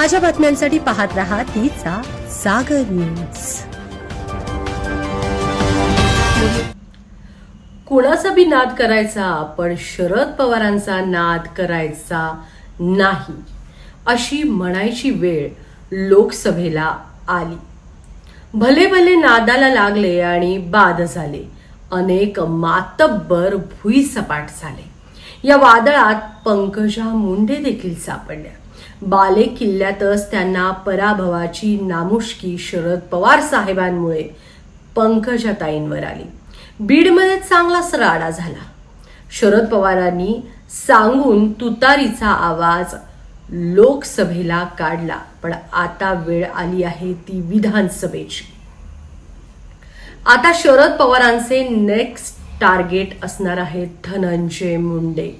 ताज्या बातम्यांसाठी पाहत रहा तिचा सागर न्यूज. कुणाचा बी नाद करायचा पण शरद पवारांचा नाद करायचा नाही अशी म्हणायची वेळ लोकसभेला आली. भले भले नादाला लागले आणि बाद झाले अनेक मातब्बर भुईसपाट झाले. या वादळात पंकजा मुंडे देखील सापडल्या. बाले किल्ल्यातच त्यांना पराभवाची नामुष्की शरद पवार साहेबांमुळे पंकजाताईंवर आली. बीडमध्ये चांगलाच राडा झाला. शरद पवारांनी सांगून तुतारीचा आवाज लोकसभेला काढला पण आता वेळ आली आहे ती विधानसभेची. आता शरद पवारांचे नेक्स्ट टार्गेट असणार आहे धनंजय मुंडे.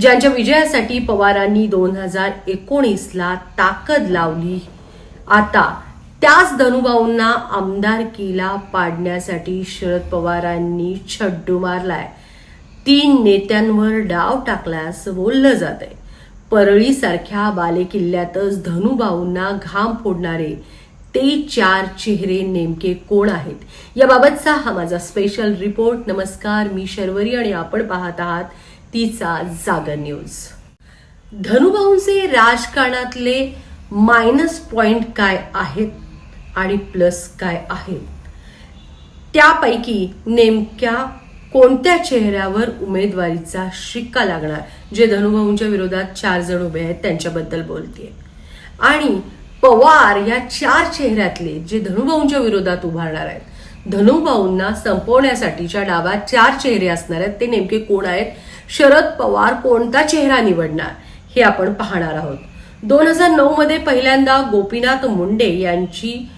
ज्यांच्या विजयासाठी पवारांनी दोन हजार एकोणीसला ताकद लावली. आता त्याच धनुभाऊंना आमदारकीला पाडण्यासाठी शरद पवारांनी छड्डू मारलाय. तीन नेत्यांवर डाव टाकला असं बोललं जात आहे परळीसारख्या बालेकिल्ल्यातच धनुभाऊंना घाम फोडणारे ते चार चेहरे नेमके कोण आहेत? याबाबतचा हा माझा स्पेशल रिपोर्ट नमस्कार मी शर्वरी आणि आपण पाहत आहात तिचा जागर न्यूज धनुभाऊंचे राजकारणातले मायनस पॉइंट काय आहेत आणि प्लस काय आहेत? त्यापैकी नेमक्या कोणत्या चेहऱ्यावर उमेदवारीचा शिक्का लागणार? जे धनुभाऊंच्या विरोधात चार जण उभे आहेत त्यांच्याबद्दल बोलतेय. आणि पवार या चार चेहऱ्यातले जे धनुभाऊंच्या विरोधात उभारणार आहेत धनुभाऊंना संपवण्यासाठीच्या डावात चार चेहरे असणार आहेत ते नेमके कोण आहेत? शरद पवार कोणता चेहरा निवडणार? हे आपण पाहणार आहोत. दोन हजार नऊ मध्ये पहिल्यांदा गोपीनाथ मुंडे यांची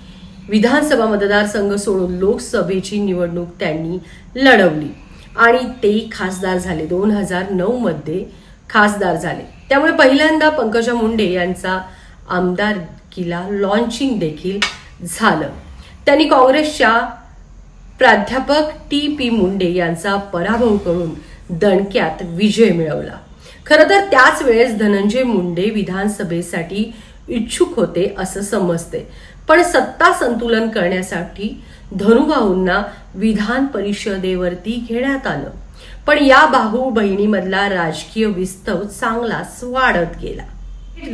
विधानसभा मतदारसंघ सोडून लोकसभेची निवडणूक त्यांनी लढवली. आणि ते खासदार झाले. दोन हजार नऊ मध्ये खासदार झाले. त्यामुळे पहिल्यांदा पंकजा मुंडे यांचा आमदारकीला लॉन्चिंग देखील झालं. त्यांनी काँग्रेसच्या प्राध्यापक टी पी मुंडे यांचा पराभव करून दणक्यात विजय मिळवला. खरं तर त्याच वेळेस धनंजय मुंडे विधानसभेसाठी इच्छुक होते असं समजते. पण सत्ता संतुलन करण्यासाठी धनुभाऊंना विधान परिषदेवरती घेण्यात आलं. पण या भाऊ बहिणीमधला राजकीय विस्तव चांगलाच वाढत गेला.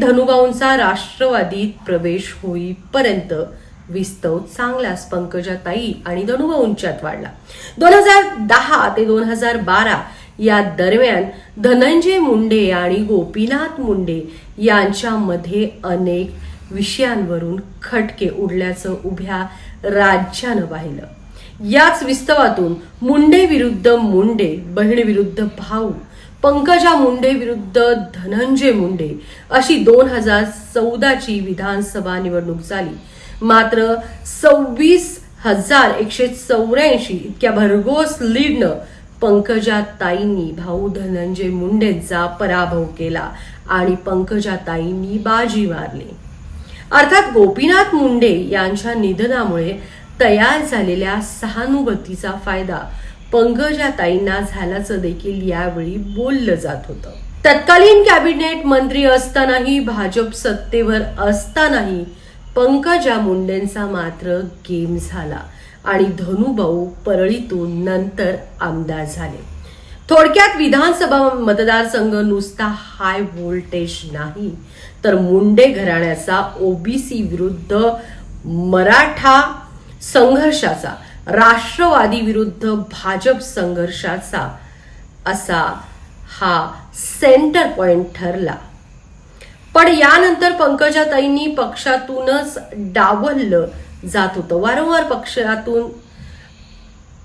धनुभाऊंचा राष्ट्रवादीत प्रवेश होईपर्यंत विस्तव चांगलाच पंकजाताई आणि धनुभाऊंच्यात वाढला. दोन हजार दहा ते दोन हजार बारा या दरम्यान धनंजय मुंडे आणि गोपीनाथ मुंडे यांच्यामध्ये अनेक विषयांवरून खटके उडल्याचं उभ्या राज्यानं पाहिलं. याच विस्तवातून मुंडे विरुद्ध मुंडे बहीण विरुद्ध भाऊ पंकजा मुंडे विरुद्ध धनंजय मुंडे अशी दोन हजार चौदाची विधानसभा निवडणूक झाली. मात्र सव्वीस हजार एकशे चौऱ्याऐंशी इतक्या भरघोस लीडनं पंकजाताईंनी भाऊ धनंजय मुंडेंचा पराभव केला आणि पंकजाताईंनी बाजी मारली. अर्थात गोपीनाथ मुंडे यांच्या निधनामुळे तयार झालेल्या सहानुभूतीचा फायदा पंकजाताईंना झाल्याचं देखील यावेळी बोललं जात होतं. तत्कालीन कॅबिनेट मंत्री असतानाही भाजप सत्तेवर असतानाही पंकजा मुंडेंचा मात्र गेम झाला. आणि धनुभाऊ परळीतून नंतर आमदार झाले. थोडक्यात विधानसभा मतदारसंघ नुसता हाय व्होल्टेज नाही तर मुंडे घराण्याचा ओबीसी विरुद्ध मराठा संघर्षाचा राष्ट्रवादी विरुद्ध भाजप संघर्षाचा असा हा सेंटर पॉइंट ठरला. पण यानंतर पंकजाताईंनी पक्षातूनच डावललं. जात होतं. वारंवार पक्षातून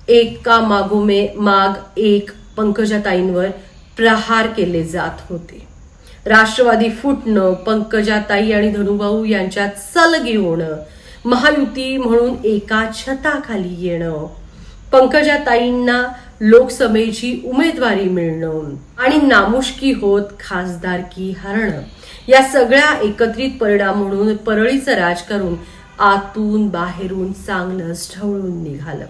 एका मागोमे माग एक पंकजाताईंवर प्रहार केले जात होते. राष्ट्रवादी फुटणं पंकजाताई आणि धनुभाऊ यांच्यात सलगी होणं महायुती म्हणून एका छताखाली येणं पंकजाताईंना लोकसभेची उमेदवारी मिळणं आणि नामुष्की होत खासदारकी हरणं या सगळ्या एकत्रित परिणाम म्हणून परळीचं राजकारण आतून बाहेरून चांगलंच ढवळून निघालं.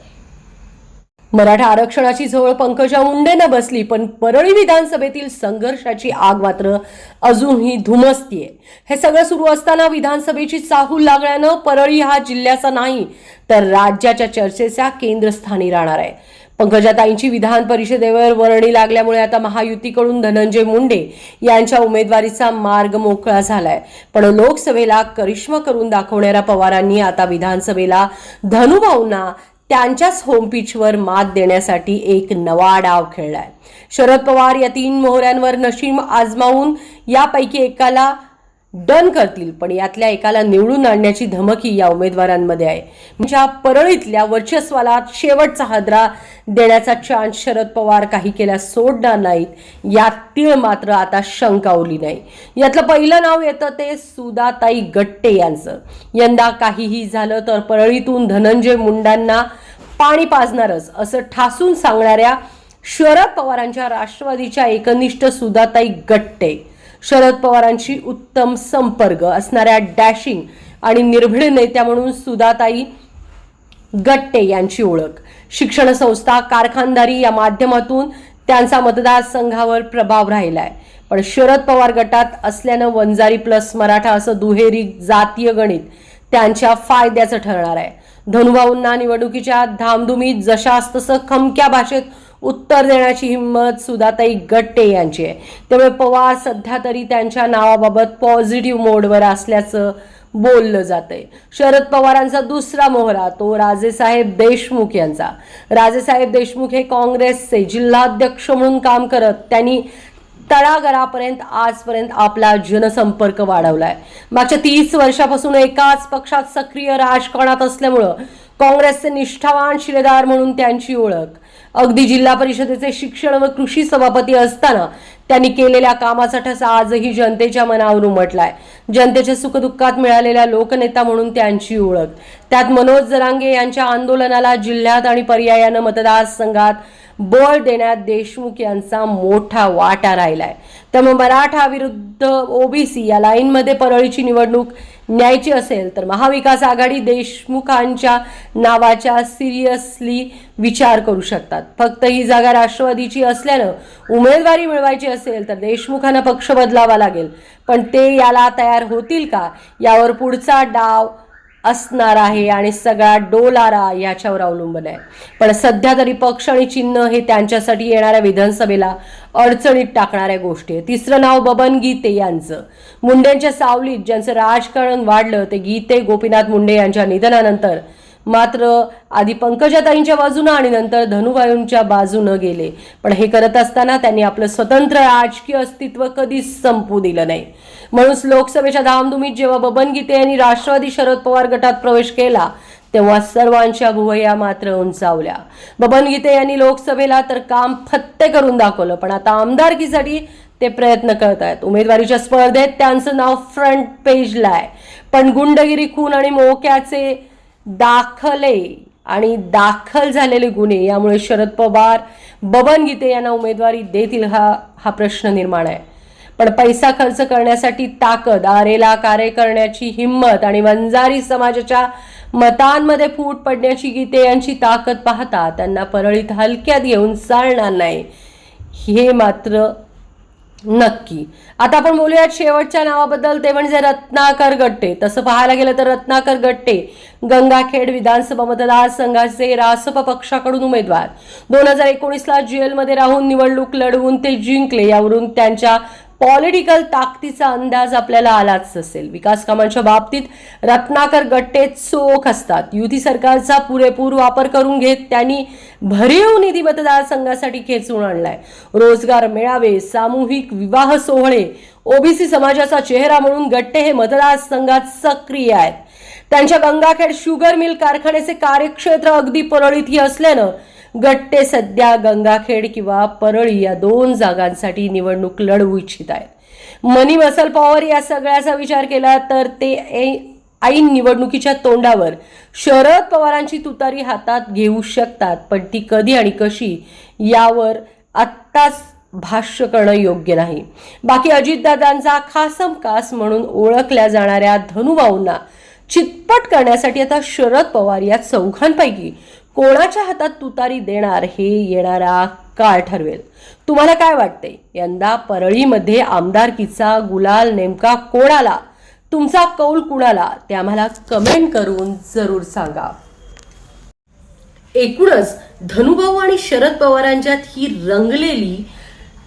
मराठा आरक्षणाची झोळ पंकजा मुंडेनं बसली पण परळी विधानसभेतील संघर्षाची आग मात्र अजूनही धुमसतीये. हे सगळं सुरू असताना विधानसभेची चाहूल लागल्यानं परळी हा जिल्ह्याचा नाही तर राज्याच्या चर्चेच्या केंद्रस्थानी राहणार आहे. पंकजाताईंची विधान परिषदेवर वर्णी लागल्यामुळे आता महायुतीकडून धनंजय मुंडे यांच्या उमेदवारीचा मार्ग मोकळा झालाय. पण लोकसभेला करिश्मा करून दाखवणाऱ्या पवारांनी आता विधानसभेला धनुभाऊंना त्यांच्याच होम पिचवर मात देण्यासाठी एक नवा डाव खेळलाय. शरद पवार या तीन मोहऱ्यांवर नशीम आजमावून यापैकी एकाला डन करतील पण यातल्या एकाला निवडून आणण्याची धमकी या उमेदवारांमध्ये आहे. म्हणजे परळीतल्या वर्चस्वाला शेवटचा हादरा देण्याचा चान्स शरद पवार काही केल्यास सोडणार नाहीत यात तीळ मात्र आता शंका उरली नाही. यातलं पहिलं नाव येतं ते सुदाताई गट्टे यांचं. यंदा काहीही झालं तर परळीतून धनंजय मुंडांना पाणी पाजणारच असं ठासून सांगणाऱ्या शरद पवारांच्या राष्ट्रवादीच्या एकनिष्ठ सुदाताई गट्टे. शरद पवारांची उत्तम संपर्क असणाऱ्या डॅशिंग आणि निर्भीड नेत्या म्हणून सुदाताई गट्टे यांची ओळख. शिक्षण संस्था कारखानदारी या माध्यमातून त्यांचा मतदारसंघावर प्रभाव राहिलाय. पण शरद पवार गटात असल्यानं वंजारी प्लस मराठा असं दुहेरी जातीय गणित त्यांच्या फायद्याचं ठरणार आहे. धनुभाऊंना निवडणुकीच्या धामधुमीत जशास तसं खमक्या भाषेत उत्तर देण्याची हिंमत सुधाताई गट्टे यांची आहे. त्यामुळे पवार सध्या तरी त्यांच्या नावाबाबत पॉझिटिव्ह मोडवर असल्याचं बोललं जातंय. शरद पवारांचा दुसरा मोहरा तो राजेसाहेब देशमुख यांचा. राजेसाहेब देशमुख हे काँग्रेसचे जिल्हाध्यक्ष म्हणून काम करत त्यांनी तळागरापर्यंत आजपर्यंत आपला जनसंपर्क वाढवलाय. मागच्या तीस वर्षापासून एकाच पक्षात सक्रिय राजकारणात असल्यामुळं काँग्रेसचे निष्ठावान शिलेदार म्हणून त्यांची ओळख. अगदी जिल्हा परिषदेचे शिक्षण व कृषी सभापती असताना त्यांनी केलेल्या कामाचा ठसा आजही जनतेच्या मनावर उमटलाय. जनतेच्या सुखदुःखात मिळालेल्या लोकनेता म्हणून त्यांची ओळख. त्यात मनोज जरांगे यांच्या आंदोलनाला जिल्ह्यात आणि पर्यायानं मतदारसंघात बळ देण्यात देशमुख यांचा मोठा वाटा राहिलाय. त्यामुळे मराठा विरुद्ध ओबीसी या लाईनमध्ये परळीची निवडणूक न्यायची असेल तर महाविकास आघाडी देशमुखांच्या नावाच्या सिरियसली विचार करू शकतात. फक्त ही जागा राष्ट्रवादीची असल्यानं उमेदवारी मिळवायची असेल तर देशमुखांना पक्ष बदलावा लागेल. पण ते याला तयार होतील का? यावर पुढचा डाव असणार आहे आणि सगळा डोलारा याच्यावर अवलंबून आहे. पण सध्या तरी पक्ष आणि चिन्ह हे त्यांच्यासाठी येणाऱ्या विधानसभेला अडचणीत टाकणाऱ्या गोष्टी आहे तिसरं नाव बबन गीते यांचं. मुंडेंच्या सावलीत ज्यांचं राजकारण वाढलं ते गीते गोपीनाथ मुंडे यांच्या निधनानंतर मात्र आधी पंकजाताईंच्या बाजूनं आणि नंतर धनुभायूंच्या बाजूनं गेले. पण हे करत असताना त्यांनी आपलं स्वतंत्र राजकीय अस्तित्व कधीच संपू दिलं नाही. म्हणून लोकसभेच्या धामधुमीत जेव्हा बबन गीते यांनी राष्ट्रवादी शरद पवार गटात प्रवेश केला तेव्हा सर्वांच्या भुवया मात्र उंचावल्या. बबन गीते यांनी लोकसभेला तर काम फत्ते करून दाखवलं पण आता आमदारकीसाठी ते प्रयत्न करत आहेत उमेदवारीच्या स्पर्धेत त्यांचं नाव फ्रंट पेजला आहे. पण गुंडगिरी खून आणि मोक्याचे दाखले आणि दाखल झालेले गुन्हे यामुळे शरद पवार बबन गीते यांना उमेदवारी देतील हा हा प्रश्न निर्माण आहे. पण पैसा खर्च करण्यासाठी ताकद आरेला कार्य करण्याची हिंमत आणि वंजारी समाजाच्या मतांमध्ये फूट पडण्याची गीते यांची ताकद पाहता त्यांना परळीत हलक्यात घेऊन चालणार नाही. हे मात्र नक्की. आता आपण बोलूयात शेवटच्या नावाबद्दल. ते म्हणजे रत्नाकर गट्टे. तसं पाहायला गेलं तर रत्नाकर गट्टे गंगाखेड विधानसभा मतदारसंघाचे रासप पक्षाकडून उमेदवार. दोन हजार एकोणीसला जेलमध्ये राहून निवडणूक लढवून ते जिंकले. यावरून त्यांच्या पॉलिटिकल ताकदीचा अंदाज आपल्याला आलाच असेल. विकास कामांच्या बाबतीत रत्नाकर गट्टे चोख असतात. युती सरकारचा पुरेपूर वापर करून घेत त्यांनी भरीव निधी मतदारसंघासाठी खेचून आणलाय. रोजगार मेळावे सामूहिक विवाह सोहळे ओबीसी समाजाचा चेहरा म्हणून गट्टे हे मतदारसंघात सक्रिय आहेत. त्यांच्या गंगाखेड शुगर मिल कारखान्याचे कार्यक्षेत्र अगदी परळीतही असल्यानं गट्टे सध्या गंगाखेड किंवा परळी या दोन जागांसाठी निवडणूक लढवू इच्छित आहेत. मनी मसल पॉवर या सगळ्याचा विचार केला तर ते ऐन निवडणुकीच्या तोंडावर शरद पवारांची तुतारी हातात घेऊ शकतात पण ती कधी आणि कशी यावर आत्ताच भाष्य करणं योग्य नाही. बाकी अजितदादांचा खासम कास म्हणून ओळखल्या जाणाऱ्या धनुभाऊंना चितपट करण्यासाठी आता शरद पवार या चौघांपैकी कोणाच्या हातात तुतारी देणार हे येणारा काळ ठरवेल. तुम्हाला काय वाटते? यंदा परळीमध्ये आमदारकीचा गुलाल नेमका कोणाला? तुमचा कौल कुणाला? ते आम्हाला कमेंट करून जरूर सांगा. एकूणच धनुभाऊ आणि शरद पवारांच्यात ही रंगलेली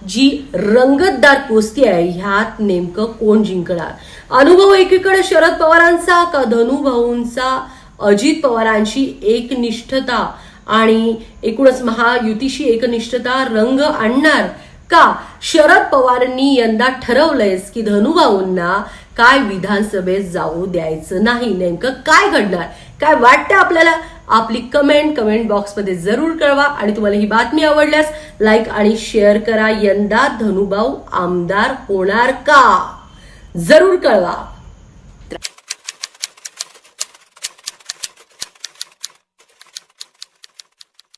जी रंगतदार कुस्ती आहे ह्यात नेमकं कोण जिंकणार? अनुभव एकीकडे शरद पवारांचा का धनुभाऊंचा? अजित पवारांची एकनिष्ठता आणि एकूणच महायुतीशी एकनिष्ठता रंग आणणार का? शरद पवारांनी यंदा ठरवलंयच की धनुभाऊंना काय विधानसभेत जाऊ द्यायचं नाही. नेमकं काय घडणार? काय वाटतं आपल्याला? आपली कमेंट कमेंट बॉक्समध्ये जरूर कळवा आणि तुम्हाला ही बातमी आवडल्यास लाईक आणि शेअर करा. यंदा धनुभाऊ आमदार होणार का? जरूर कळवा.